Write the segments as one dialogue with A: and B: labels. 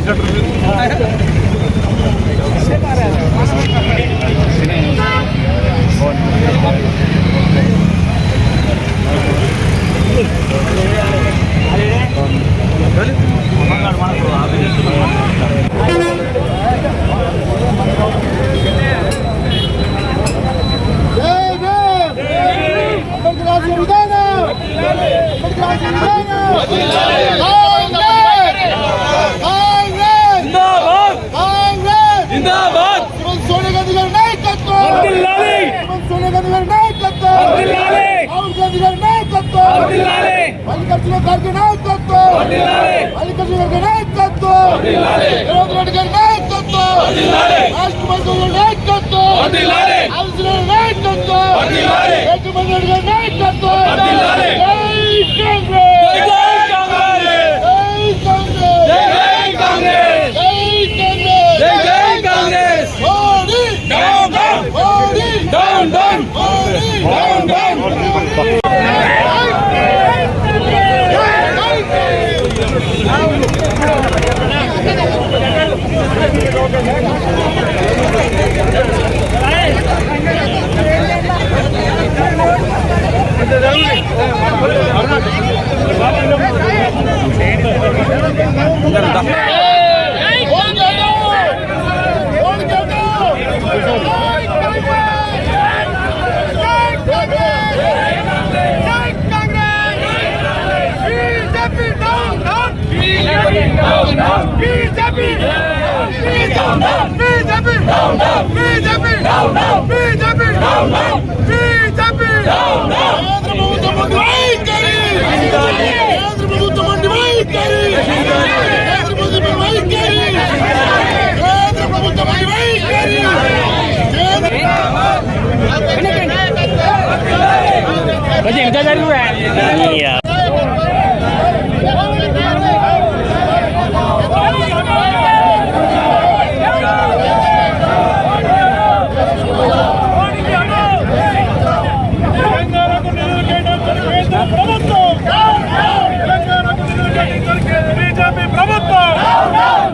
A: já, já Vamos
B: lá,
A: Mallikarjuna Kharge నాయకత్వం మల్లికార్జున ఖర్గే నాయకత్వం రేవంత్ రెడ్డి గారి నాయకత్వం నాయకత్వం
B: వర్ధిల్లాలి
A: ఆలోచన నాయకత్వం
B: వర్ధిల్లాలి
A: ఏకమంత్రి రెడ్డి గారి నాయకత్వం జై కాంగ్రెస్
B: జై కాంగ్రెస్
A: జై
B: జై
A: కాంగ్రెస్
B: కాంగ్రెస్ జై జై Congress
A: Modi
B: down down
A: Modi
B: down down
A: Modi
B: down down
A: కేంద్ర ప్రభుత్వం మండి వైఖరి కేంద్ర ప్రభుత్వం మండి వైఖరి కేంద్ర ప్రభుత్వం వైఖరి కేంద్ర ప్రభుత్వం మండి వైఖరి
C: Yeah. నిధులు కేటాయించిన కేంద్ర ప్రభుత్వం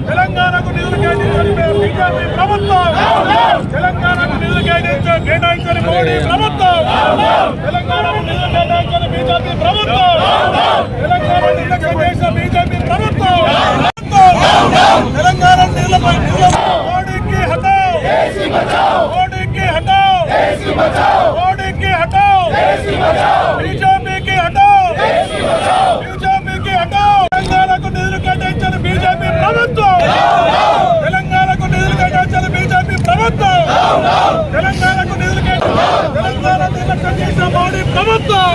C: తెలంగాణకు నిధులు కేటాయించిన బీజేపీ ప్రభుత్వం తెలంగాణకు నిధులు కేటాయించిన మోడీ ప్రభుత్వం బీజేపీ ప్రభుత్వం! తెలంగాణ నిర్లక్ష్యం చేసిన బీజేపీ ప్రభుత్వం! తెలంగాణ నీళ్ళపై మోడీకి హటావ్ మోడీకి హటావ్ మోడీకి హటావ్ బీజేపీకి హటావ్ బీజేపీకి హటావ్ తెలంగాణకు నిధులు కేటాయించిన బీజేపీ ప్రభుత్వం! తెలంగాణకు నిధులు కేటాయించిన బీజేపీ ప్రభుత్వం! తెలంగాణకు నిధులు కేటాయించిన తెలంగాణ
D: నిర్లక్ష్యం చేసిన మోడీ
C: ప్రభుత్వం!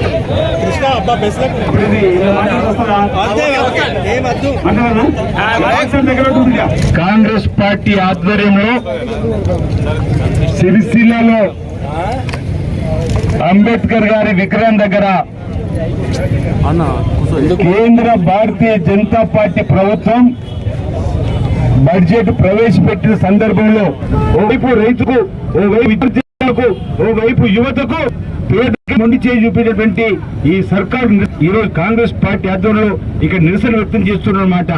E: కాంగ్రెస్ పార్టీ ఆధ్వర్యంలో సిరిసిల్లలో అంబేద్కర్ గారి విగ్రహం దగ్గర కేంద్ర భారతీయ జనతా పార్టీ ప్రభుత్వం బడ్జెట్ ప్రవేశపెట్టిన సందర్భంలో ఓవైపు రైతుకు ఓవైపు విద్యార్థులకు ఓవైపు యువతకు పేదకి మొండి చేయి చూపేటటువంటి ఈ సర్కార్ ఈ కాంగ్రెస్ పార్టీ ఆధ్వర్యంలో ఇక్కడ నిరసన వ్యక్తం చేస్తున్నమాట.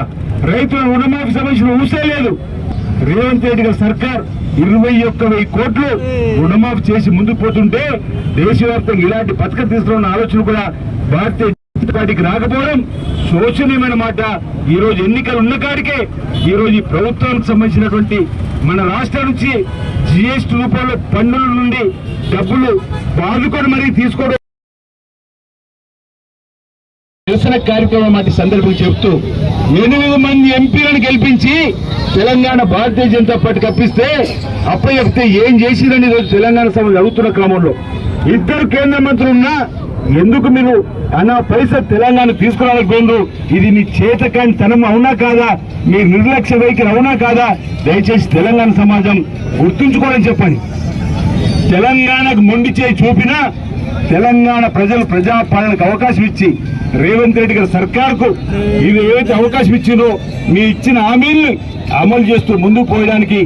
E: రైతుల రుణమాఫీ సంబంధించిన ఊసే లేదు. రేవంత్ రెడ్డి గారి సర్కార్ ఇరవై ఒక్క వెయ్యి కోట్లు రుణమాఫీ చేసి ముందుకు పోతుంటే దేశవ్యాప్తంగా ఇలాంటి పథకం తీసుకున్న ఆలోచన కూడా భారతీయ జనతా పార్టీకి రాకపోవడం శోచనీయమైన మాట. ఈ రోజు ఎన్నికలు ఉన్న కాడికే ఈ రోజు ఈ ప్రభుత్వానికి సంబంధించినటువంటి మన రాష్ట్రం నుంచి జిఎస్టీ రూపంలో పన్నుల నుండి డబ్బులు బాదుకొని మరీ తీసుకోవడం నిరసన కార్యక్రమం మాట సందర్భం చెప్తూ ఎనిమిది మంది ఎంపీలను గెలిపించి తెలంగాణ భారతీయ జనతా పార్టీ కప్పిస్తే అప్పచెప్తే ఏం చేసిందని ఈరోజు తెలంగాణ సభలు అడుగుతున్న క్రమంలో. ఇద్దరు కేంద్ర మంత్రులు ఉన్నా ఎందుకు మీరు అన్న పైసా తెలంగాణ తీసుకురాలేకపోయిండ్రు ఇది మీ చేతకాని తనం అవునా కాదా? మీ నిర్లక్ష్య వైఖరి అవునా కాదా? దయచేసి తెలంగాణ సమాజం గుర్తుంచుకోవాలని చెప్పండి. తెలంగాణకు మొండి చేయి చూపినా తెలంగాణ ప్రజలు ప్రజాపాలనకు అవకాశం ఇచ్చి రేవంత్ రెడ్డి గారి సర్కార్కు ఇది ఏదైతే అవకాశం ఇచ్చిందో మీ ఇచ్చిన హామీల్ని అమలు చేస్తూ ముందుకు పోయడానికి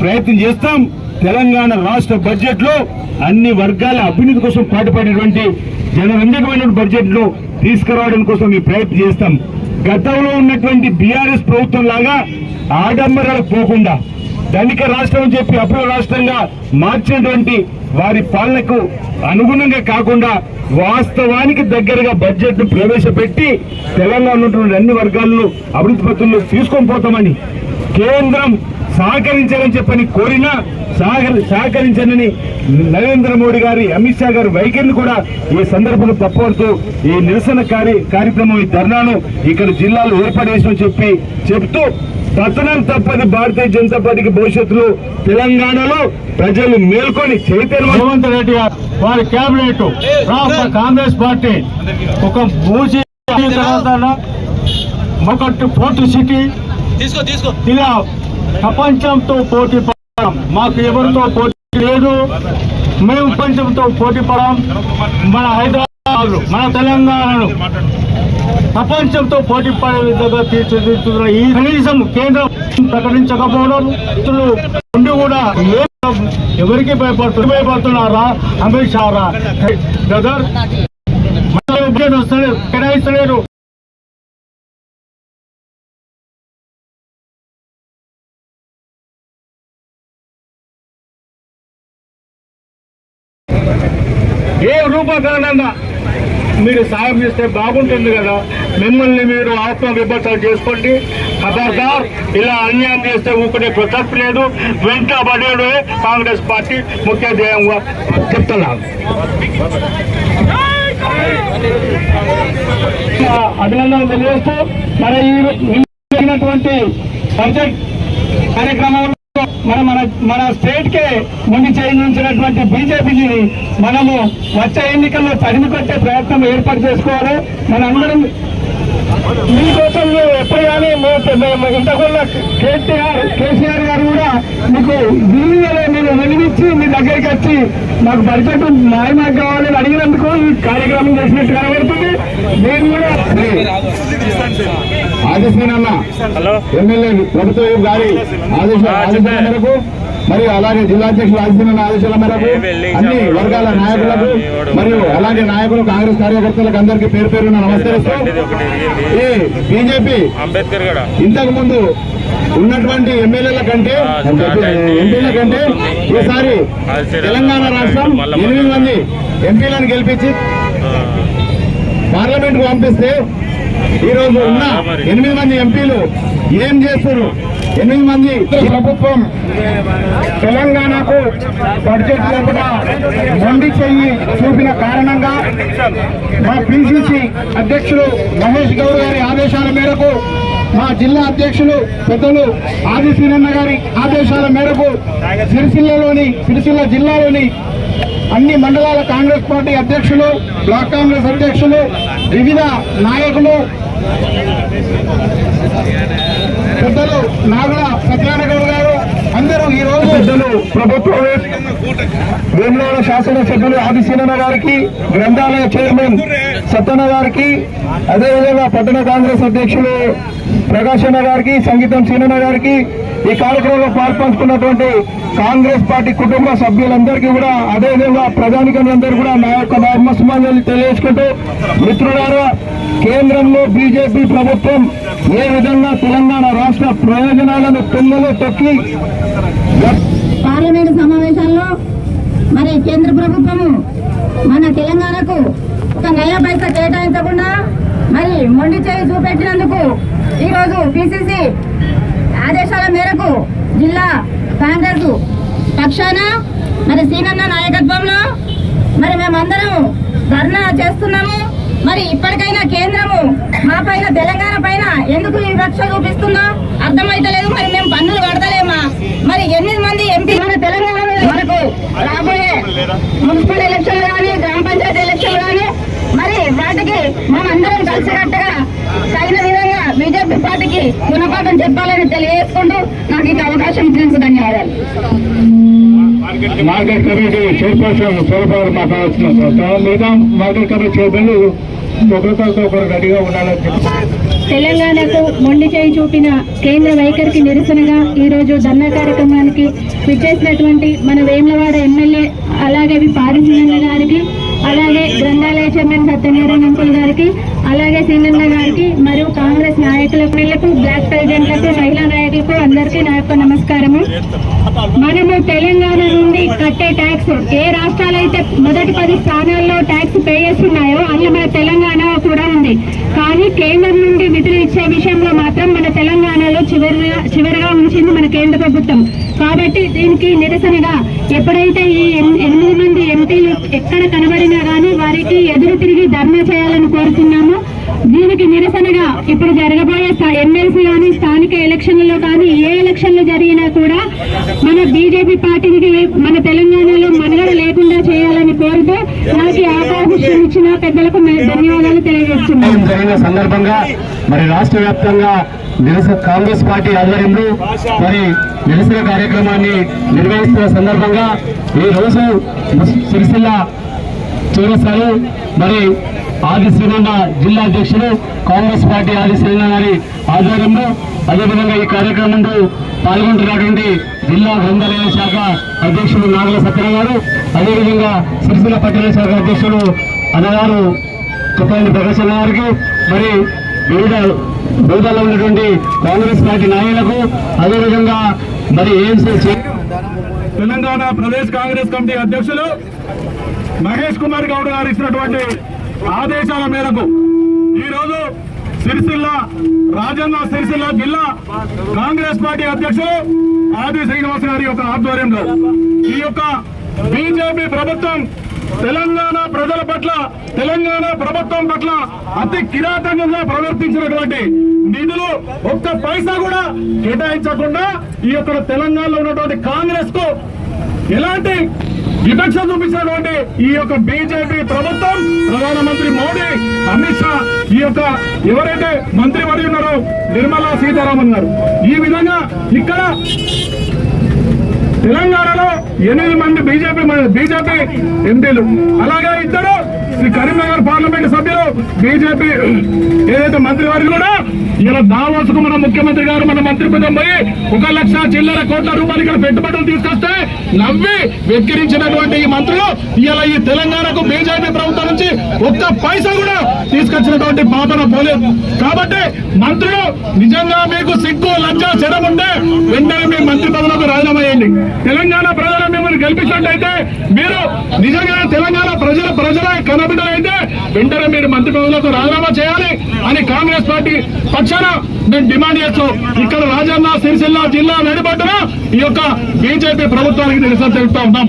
E: ప్రయత్నం చేస్తాం. తెలంగాణ రాష్ట్ర బడ్జెట్లో అన్ని వర్గాల అభివృద్ధి కోసం పాటుపడేటువంటి జనరంజకమైన బడ్జెట్లో తీసుకురావడం కోసం మేము ప్రయత్నం చేస్తాం. గతంలో ఉన్నటువంటి బీఆర్ఎస్ ప్రభుత్వం లాగా ఆడంబరాలకు పోకుండా ధనిక రాష్ట్రం అని చెప్పి అప్పుల రాష్ట్రంగా మార్చినటువంటి వారి పాలనకు అనుగుణంగా కాకుండా వాస్తవానికి దగ్గరగా బడ్జెట్ను ప్రవేశపెట్టి తెలంగాణ ఉన్నటువంటి అన్ని వర్గాలను అభివృద్ధి పత్రులు తీసుకొని పోతామని కేంద్రం సహకరించాలని చెప్పని కోరినా సహకరి సహకరించనని నరేంద్ర మోడీ గారి అమిత్ షా గారి వైఖరిని కూడా ఈ సందర్భంలో తప్పవడుతూ ఈ నిరసన కార్య కార్యక్రమం ఈ ధర్నాను ఇక్కడ జిల్లాలో ఏర్పాటు చేసిన చెప్పి చెప్తూ పతనం తప్పది భారతీయ జనతా పార్టీకి భవిష్యత్తులో తెలంగాణలో ప్రజలు మేల్కొని చైతన్య రేవంత్ రెడ్డి గారు వారి కేబినెట్ కాంగ్రెస్ పార్టీ ఒక మూసి ఒకటి ఫోర్త్ సిటీ
D: తీసుకో తీసుకో.
E: ఇలా ప్రపంచంతో పోటీ మాకు ఎవరితో పోటీ లేదు. మేము కొంచెంతో పోటీ పడాం. మన హైదరాబాద్ మన తెలంగాణను ప్రపంచంతో పోటీ పడే విధంగా తీర్చిదిద్దుతున్న ఈ కనీసం కేంద్రం ప్రకటించకపోవడం ఉండి కూడా ఏ ఎవరికి భయపడుతున్నారు? భయపడుతున్నారా? అమిత్ షా రా బ్రదర్ వస్తలేదు కేటాయిస్తలేరు. ఏ మీరు సాయం చేస్తే బాగుంటుంది కదా మిమ్మల్ని మీరు ఆత్మ విభర్తలు చేసుకోండి ఖబర్దార్ ఇలా అన్యాయం చేస్తే ఊపితే ప్రసక్తి లేదు వెంటబడేదే కాంగ్రెస్ పార్టీ ముఖ్య ధ్యేయంగా చెప్తున్నాను అభినందనలు తెలియజేస్తూ మరి ఈ జరిగినటువంటి బడ్జెట్ కార్యక్రమంలో మన మన మన స్టేట్ కే ముందు చేయించినటువంటి బీజేపీని మనము వచ్చే ఎన్నికల్లో తరిమి కొట్టే ప్రయత్నం ఏర్పాటు చేసుకోవాలి. మన అందరం మీకోసం మేము ఎప్పుడు కానీ మేము- మేము ఇంతకున్న కేటీఆర్ కేసీఆర్ గారు కూడా మీకు ఢిల్లీలో మీరు వెలిగించి మీ దగ్గరికి వచ్చి మాకు బడ్జెట్ న్యాయమాకు కావాలని అడిగినందుకు ఈ కార్యక్రమం చేసినట్టు కనబడుతుంది. నేను కూడా ఆదేశమేనన్నా ఎమ్మెల్యే ప్రభుత్వ గారి ఆదేశ మేరకు మరియు అలాగే జిల్లా అధ్యక్షుల ఆదేశమైన ఆదేశాల మేరకు అన్ని వర్గాల నాయకులకు మరియు అలాగే నాయకులు కాంగ్రెస్ కార్యకర్తలకు అందరికీ పేరు పేరున నమస్కరిస్తూ ఈ బీజేపీ
B: అంబేద్కర్ గడ.
E: ఇంతకు ముందు ఉన్నటువంటి ఎమ్మెల్యేల కంటే ఎంపీల కంటే ఈసారి తెలంగాణ రాష్ట్రం ఎనిమిది మంది ఎంపీలను గెలిపించి పార్లమెంట్కు పంపిస్తే ఈ రోజు ఉన్న ఎనిమిది మంది ఎంపీలు ఏం చేస్తారు ఎనిమిది మంది ప్రభుత్వం తెలంగాణకు బడ్జెట్ లోపల మొండి చెయ్యి చూపిన కారణంగా మా పిసిసి అధ్యక్షులు మహేష్ గౌడ్ గారి ఆదేశాల మేరకు మా జిల్లా అధ్యక్షులు పెద్దలు ఆది శ్రీనన్న గారి ఆదేశాల మేరకు సిరిసిల్లలోని సిరిసిల్ల జిల్లాలోని
F: అన్ని మండలాల కాంగ్రెస్ పార్టీ అధ్యక్షులు బ్లాక్ కాంగ్రెస్ అధ్యక్షులు వివిధ నాయకులు పెద్దలు నాగుల సత్యనారాయణ గారు అందరూ ఈ రోజు పెద్దలు ప్రభుత్వ వేములవాడ శాసనసభ్యులు ఆదిశీనన్న గారికి గ్రంథాలయ చైర్మన్ సత్యన్న గారికి అదేవిధంగా పట్టణ కాంగ్రెస్ అధ్యక్షులు ప్రకాశన్న గారికి సంగీతం సీనన్న గారికి ఈ కార్యక్రమంలో పాల్పంచుకున్నటువంటి కాంగ్రెస్ పార్టీ కుటుంబ సభ్యులందరికీ కూడా అదేవిధంగా ప్రధానికందరూ కూడా నా యొక్క నమస్మాన్యాలు తెలియజేసుకుంటూ మిత్రులారా కేంద్రంలో బీజేపీ ప్రభుత్వం ఏ విధంగా తెలంగాణ రాష్ట్ర ప్రయోజనాలను పిల్లలు తొక్కి
G: పార్లమెంటు సమావేశాల్లో మరి కేంద్ర ప్రభుత్వము మన తెలంగాణకు ఒక నయా పైస కేటాయించకుండా మరి మొండి చేయి చూపెట్టినందుకు ఈరోజు పిసిసి ఆదేశాల మేరకు జిల్లా కాంగ్రెస్ పక్షాన మరి సీనన్న నాయకత్వంలో మరి మేమందరం ధర్నా చేస్తున్నాము. మరి ఇప్పటికైనా కేంద్రము మా పైన తెలంగాణ పైన ఎందుకు వివక్ష చూపిస్తుందో అర్థమైతలేదు మరి మేము పన్నులు కడతలేమా? మరి ఎనిమిది మంది ఎంపీ మన తెలంగాణ మనకు రాబోయే మున్సిపల్ ఎలక్షన్ కానీ గ్రామ పంచాయతీ ఎలక్షన్ కానీ మరి వాటికి మేమందరం కలిసికట్టుగా పార్టీకి గుణపాఠం చెప్పాలని తెలియజేసుకుంటూ నాకు ఈ అవకాశం ఇచ్చినందుకు ధన్యవాదాలు.
F: మార్కెట్ కమిటీ చైర్పర్సన్ సూరబాబు మాట్లాడుతున్నారు సార్ మిగతా మార్కెట్ కమిటీ చైర్మన్లు ఒకరితో ఒకరు రెడీగా ఉండాలని చెప్పి
G: తెలంగాణకు మొండి చేయి చూపిన కేంద్ర వైఖరికి నిరసనగా ఈ రోజు ధర్నా కార్యక్రమానికి విచ్చేసినటువంటి మన వేములవాడ ఎమ్మెల్యే అలాగే పారిశ్రామిక గారికి అలాగే గ్రంథాలయ చైర్మన్ సత్యనారాయణ అంకుల్ గారికి అలాగే సీనన్న గారికి మరియు కాంగ్రెస్ నాయకులకు బ్లాక్ ప్రెసిడెంట్లకు మహిళా నాయకులకు అందరికీ నా యొక్క నమస్కారము. మనము తెలంగాణ నుండి కట్టే ట్యాక్స్ ఏ రాష్ట్రాలైతే మొదటి పది స్థానాల్లో ట్యాక్స్ పే చేస్తున్నాయో అందులో మన తెలంగాణ కూడా ఉంది. కానీ కేంద్రం నుండి నిధులు ఇచ్చే విషయంలో మాత్రం మన తెలంగాణలో చివరిగా చివరిగా ఉంచింది మన కేంద్ర ప్రభుత్వం. కాబట్టి దీనికి నిరసనగా ఎప్పుడైతే ఈ ఎన్- ఎనిమిది మంది ఎంపీలు ఎక్కడ కనబడినా కానీ వారికి ఎదురు తిరిగి ధర్నా చేయాలని కోరుతున్నాము. దీనికి నిరసనగా ఇప్పుడు జరగబోయే ఎమ్మెల్సీ కానీ స్థానిక ఎలక్షన్లలో కానీ ఏ ఎలక్షన్లు జరిగినా కూడా మన బీజేపీ పార్టీకి మన తెలంగాణలో మనుగడ లేకుండా చేయాలని కోరుతూ నాకు ఈ అవకాశం ఇచ్చిన పెద్దలకు ధన్యవాదాలు తెలియజేస్తున్నాను.
D: జరిగిన సందర్భంగా మరి రాష్ట్ర వ్యాప్తంగా నిరసన కాంగ్రెస్ పార్టీ ఆధ్వర్యంలో మరి నిరసన కార్యక్రమాన్ని నిర్వహిస్తున్న సందర్భంగా ఈ రోజు సిరిసిల్ల చౌరస్తాలో మరి ఆది శ్రీమన్న జిల్లా అధ్యక్షులు కాంగ్రెస్ పార్టీ ఆది శ్రీమన్న గారి ఆధ్వర్యంలో అదేవిధంగా ఈ కార్యక్రమంలో పాల్గొంటున్నటువంటి జిల్లా గ్రంథాలయ శాఖ అధ్యక్షుడు నాగల సత్యన గారు అదేవిధంగా సిరిసిల్ల పట్టణ శాఖ అధ్యక్షుడు అన్నగారు తుపాయిని ప్రకాశం గారికి మరి వివిధ హోదాలో ఉన్నటువంటి కాంగ్రెస్ పార్టీ నాయకులకు అదేవిధంగా మరి ఏఎంసీ
C: తెలంగాణ ప్రదేశ్ కాంగ్రెస్ కమిటీ అధ్యక్షులు మహేష్ కుమార్ గౌడ్ గారు ఇచ్చినటువంటి ఆదేశాల మేరకు ఈరోజు సిరిసిల్ల రాజన్న సిరిసిల్ల జిల్లా కాంగ్రెస్ పార్టీ అధ్యక్షులు ఆది శ్రీనివాస్ గారి యొక్క ఆధ్వర్యంలో ఈ యొక్క బీజేపీ ప్రభుత్వం తెలంగాణ ప్రజల పట్ల తెలంగాణ ప్రభుత్వం పట్ల అతి కిరాతకంగా ప్రవర్తించినటువంటి నిధులు ఒక్క పైసా కూడా కేటాయించకుండా ఈ యొక్క తెలంగాణలో ఉన్నటువంటి కాంగ్రెస్కు ఎలాంటి వివక్ష చూపించినటువంటి ఈ యొక్క బీజేపీ ప్రభుత్వం ప్రధానమంత్రి మోడీ అమిత్ షా ఈ యొక్క ఎవరైతే మంత్రి వరి ఉన్నారో నిర్మలా సీతారామన్ గారు. ఈ విధంగా ఇక్కడ తెలంగాణలో ఎనిమిది మంది బీజేపీ బీజేపీ ఎంపీలు. అలాగే ఇద్దరు శ్రీ కరీంనగర్ పార్లమెంట్ సభ్యులు బీజేపీ ఏదైతే మంత్రి వారు కూడా ఇలా దావోసుకు మన ముఖ్యమంత్రి గారు మన మంత్రి పదం పోయి ఒక లక్ష చిల్లర కోట్ల రూపాయలు ఇక్కడ పెట్టుబడులు తీసుకొస్తే నవ్వి వెక్కిరించినటువంటి ఈ మంత్రులు ఇలా ఈ తెలంగాణకు బీజేపీ ప్రభుత్వం నుంచి ఒక్క పైసా కూడా తీసుకొచ్చినటువంటి పాపన పోలేదు. కాబట్టి మంత్రులు నిజంగా మీకు సిగ్గు లజ్జ చెరముంటే వెంటనే మీ మంత్రి పదవులకు రాజీనామా చేయండి. తెలంగాణ ప్రజలు కల్పించినట్టయితే మీరు నిజంగా తెలంగాణ ప్రజల ప్రజల కనబిడ్డలైతే వెంటనే మీరు మంత్రి పదవులకు రాజీనామా చేయాలి అని కాంగ్రెస్ పార్టీ పక్షాన మేము డిమాండ్ చేస్తాం. ఇక్కడ రాజన్న సిరిసిల్ల జిల్లా నడిబడ్డన ఈ యొక్క బీజేపీ ప్రభుత్వానికి నిరసన తెలుపుతా ఉన్నాం.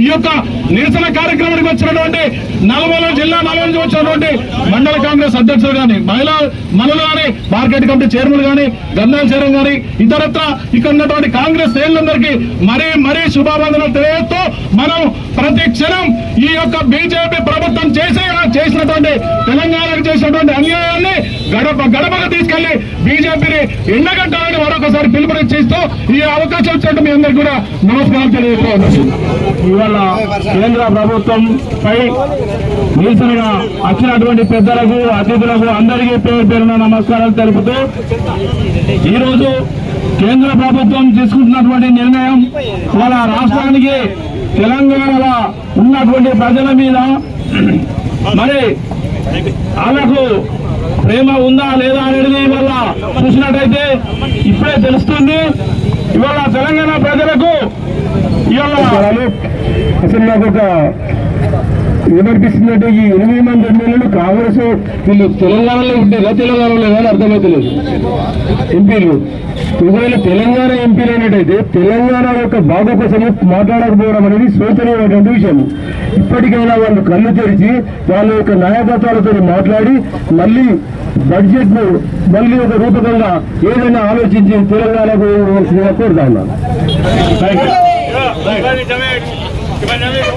C: ఈ యొక్క నిరసన కార్యక్రమానికి వచ్చినటువంటి నల్గొండ జిల్లా నల్గొండ నుంచి వచ్చినటువంటి మండల కాంగ్రెస్ అధ్యక్షులు కానీ మహిళా మనులు కానీ మార్కెట్ కమిటీ చైర్మన్ గాని గంధాల చైర్మన్ గాని ఇతరత్ర ఇక్కడ ఉన్నటువంటి కాంగ్రెస్ శ్రేణులందరికీ మరీ మరీ శుభాబంధనలు మనం ప్రతి క్షణం ఈ యొక్క బీజేపీ ప్రభుత్వం చేసే చేసినటువంటి తెలంగాణకు చేసినటువంటి అన్యాయాన్ని గడప గడపకు తీసుకెళ్ళి బీజేపీని ఎండగట్టాలని మరొకసారి పిలుపునిచ్చిస్తూ ఈ అవకాశం ఇచ్చినట్టు మీ అందరికీ కూడా నమస్కారం తెలియజేస్తున్నాను. ఇవాళ కేంద్ర ప్రభుత్వం పై నిరసనగా వచ్చినటువంటి పెద్దలకు అతిథులకు అందరికీ పేరు పేరున నమస్కారాలు తెలుపుతూ ఈరోజు కేంద్ర ప్రభుత్వం తీసుకుంటున్నటువంటి నిర్ణయం వాళ్ళ రాష్ట్రానికి తెలంగాణలో ఉన్నటువంటి ప్రజల మీద మరి వాళ్ళకు ప్రేమ ఉందా లేదా అనేది ఇవాళ చూసినట్టయితే ఇప్పుడే తెలుస్తుంది. ఇవాళ తెలంగాణ ప్రజలకు ఇవాళ
F: అసలు నాకు ఒక ఏమనిపిస్తుందంటే ఈ ఎనిమిది మంది ఎమ్మెల్యేలు కాంగ్రెస్ వీళ్ళు తెలంగాణలో ఉంటేనా తెలంగాణలో లేదా అని ఎంపీలు. ఒకవేళ తెలంగాణ ఎంపీలు అయినట్టయితే తెలంగాణ యొక్క బాగు కోసము మాట్లాడకపోవడం అనేది శోచనీయమైనటువంటి విషయం. ఇప్పటికైనా వాళ్ళు కళ్ళు తెరిచి వాళ్ళ యొక్క నాయకత్వాలతో మాట్లాడి మళ్ళీ బడ్జెట్ను మళ్ళీ ఒక రూపకంగా ఏదైనా ఆలోచించి తెలంగాణకు కోరుతా ఉన్నాను.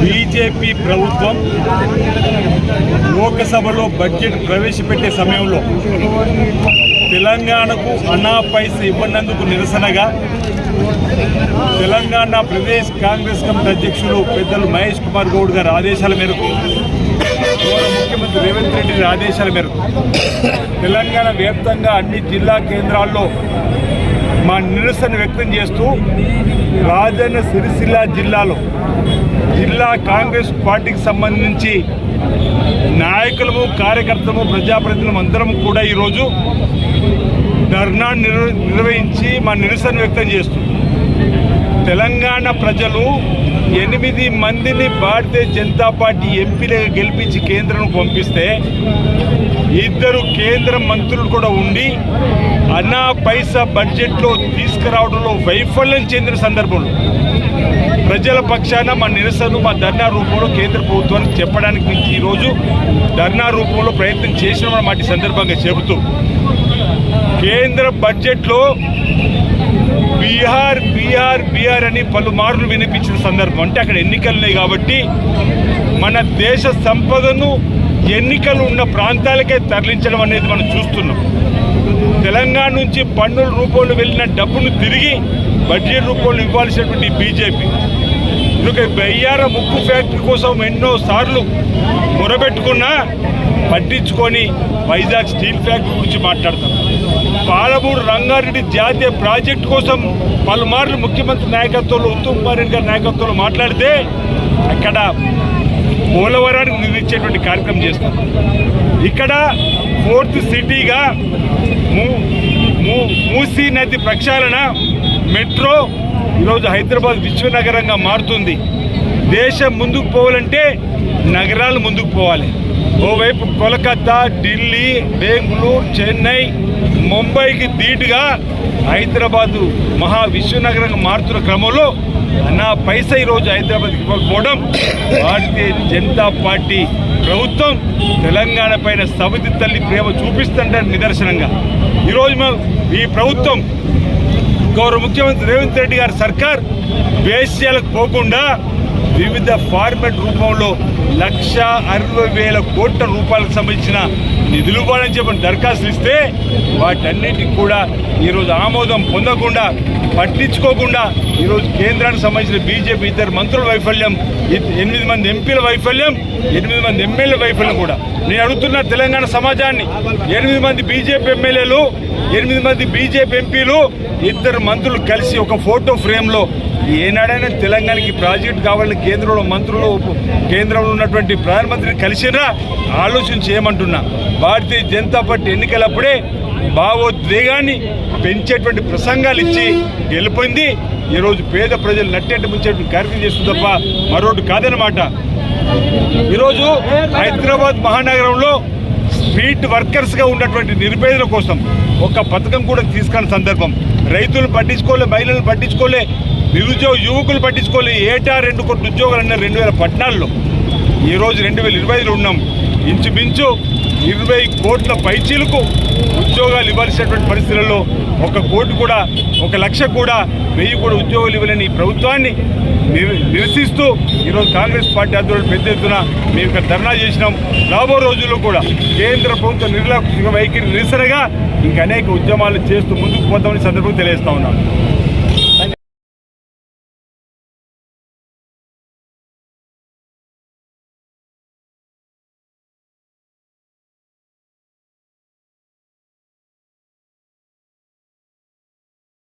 E: బీజేపీ ప్రభుత్వం లోకసభలో బడ్జెట్ ప్రవేశపెట్టే సమయంలో తెలంగాణకు అన్నా పైస ఇవ్వనందుకు నిరసనగా తెలంగాణ ప్రదేశ్ కాంగ్రెస్ కమిటీ అధ్యక్షులు పెద్దలు మహేష్ కుమార్ గౌడ్ గారి ఆదేశాల మేరకు ముఖ్యమంత్రి రేవంత్ రెడ్డి ఆదేశాల మేరకు తెలంగాణ వ్యాప్తంగా అన్ని జిల్లా కేంద్రాల్లో మా నిరసన వ్యక్తం చేస్తూ రాజన్న సిరిసిల్ల జిల్లాలో జిల్లా కాంగ్రెస్ పార్టీకి సంబంధించి నాయకులము కార్యకర్తలు ప్రజాప్రతినిధులు అందరం కూడా ఈరోజు ధర్నా నిర్వహించి మా నిరసన వ్యక్తం చేస్తూ తెలంగాణ ప్రజలు ఎనిమిది మందిని భారతీయ జనతా పార్టీ ఎంపీలుగా గెలిపించి కేంద్రం పంపిస్తే ఇద్దరు కేంద్ర మంత్రులు కూడా ఉండి అన్నా పైసా బడ్జెట్లో తీసుకురావడంలో వైఫల్యం చెందిన సందర్భంలో ప్రజల పక్షాన మా నిరసన మా ధర్నా రూపంలో కేంద్ర ప్రభుత్వానికి చెప్పడానికి మీకు ఈరోజు ధర్నా రూపంలో ప్రయత్నం చేసిన మాట సందర్భంగా చెబుతూ. కేంద్ర బడ్జెట్లో బీహార్ బీహార్ బీఆర్ అని పలుమార్లు వినిపించిన సందర్భం. అంటే అక్కడ ఎన్నికలున్నాయి కాబట్టి మన దేశ సంపదను ఎన్నికలు ఉన్న ప్రాంతాలకే తరలించడం అనేది మనం చూస్తున్నాం. తెలంగాణ నుంచి పన్నుల రూపంలో వెళ్ళిన డబ్బును తిరిగి బడ్జెట్ రూపంలో ఇవ్వాల్సినటువంటి బీజేపీ. ఇక బయ్యార ముక్కు ఫ్యాక్టరీ కోసం ఎన్నో సార్లు మొరబెట్టుకున్నా పట్టించుకొని వైజాగ్ స్టీల్ ఫ్యాక్టరీ గురించి మాట్లాడతాం. పాలమూరు రంగారెడ్డి జాతీయ ప్రాజెక్టు కోసం పలుమార్లు ముఖ్యమంత్రి నాయకత్వంలో ఉత్తమ్ కుమార్ రెడ్డి గారి నాయకత్వంలో మాట్లాడితే అక్కడ పోలవరానికి నిధించేటువంటి కార్యక్రమం చేస్తాం. ఇక్కడ ఫోర్త్ సిటీగా మూ- మూసీ నది ప్రక్షాళన మెట్రో ఈరోజు హైదరాబాద్ విశ్వనగరంగా మారుతుంది. దేశం ముందుకు పోవాలంటే నగరాలు ముందుకు పోవాలి. ఓవైపు కోలకత్తా ఢిల్లీ బెంగళూరు చెన్నై ముంబైకి ధీటుగా హైదరాబాదు మహా విశ్వనగరంగా మారుతున్న క్రమంలో నా పైసా ఈరోజు హైదరాబాద్కి ఇవ్వకపోవడం భారతీయ జనతా పార్టీ ప్రభుత్వం తెలంగాణ పైన సమితి తల్లి ప్రేమ చూపిస్తుంటారు నిదర్శనంగా. ఈరోజు ఈ ప్రభుత్వం గౌరవ ముఖ్యమంత్రి రేవంత్ రెడ్డి గారి సర్కార్ వేశ్యాలకు పోకుండా వివిధ ఫార్మెట్ రూపంలో లక్ష అరవై వేల కోట్ల రూపాయలకు సంబంధించిన నిధులు ఇవ్వాలని చెప్పిన దరఖాస్తులు ఇస్తే వాటన్నిటికి కూడా ఈరోజు ఆమోదం పొందకుండా పట్టించుకోకుండా ఈరోజు కేంద్రానికి సంబంధించిన బీజేపీ ఇద్దరు మంత్రుల వైఫల్యం ఎనిమిది మంది ఎంపీల వైఫల్యం ఎనిమిది మంది ఎమ్మెల్యే వైఫల్యం కూడా. నేను అడుగుతున్న తెలంగాణ సమాజాన్ని ఎనిమిది మంది బీజేపీ ఎమ్మెల్యేలు ఎనిమిది మంది బీజేపీ ఎంపీలు ఇద్దరు మంత్రులు కలిసి ఒక ఫోటో ఫ్రేమ్లో ఏనాడైనా తెలంగాణకి ప్రాజెక్ట్ కావాలని కేంద్రంలో మంత్రులు కేంద్రంలో ఉన్నటువంటి ప్రధానమంత్రిని కలిసినా ఆలోచన చేయమంటున్నా. భారతీయ జనతా పార్టీ ఎన్నికలప్పుడే భావోద్వేగాన్ని పెంచేటువంటి ప్రసంగాలు ఇచ్చి గెలుపొంది ఈరోజు పేద ప్రజలు నట్టేట ముంచేటువంటి కార్యక్రమం చేస్తుంది తప్ప మరొకటి కాదనమాట ఈరోజు హైదరాబాద్ మహానగరంలో స్ట్రీట్ వర్కర్స్గా ఉన్నటువంటి నిరుపేదల కోసం ఒక పథకం కూడా తీసుకున్న సందర్భం. రైతులు పట్టించుకోలే మహిళలను పట్టించుకోలే నిరుద్యోగ యువకులు పట్టించుకోలే. ఏటా రెండు కోట్ల ఉద్యోగాలు అన్న రెండు వేల పద్నాలుగులో. ఈరోజు రెండు వేల ఇరవై ఐదులో ఉన్నాం. ఇంచుమించు ఇరవై కోట్ల పైచీలకు ఉద్యోగాలు ఇవ్వాల్సినటువంటి పరిస్థితులలో ఒక కోటి కూడా ఒక లక్ష కూడా వెయ్యి కూడా ఉద్యోగాలు ఇవ్వలేని ఈ ప్రభుత్వాన్ని నిరసిస్తూ ఈరోజు కాంగ్రెస్ పార్టీ ఆధ్వర్యంలో పెద్ద ఎత్తున మేము ఇక్కడ ధర్నా చేసినాం. రాబో రోజుల్లో కూడా కేంద్ర ప్రభుత్వ నిర్లక్ష్య వైఖరి నిరసనగా ఇంకా అనేక ఉద్యమాలు చేస్తూ ముందుకు పోతామని సందర్భంగా తెలియజేస్తా ఉన్నాం.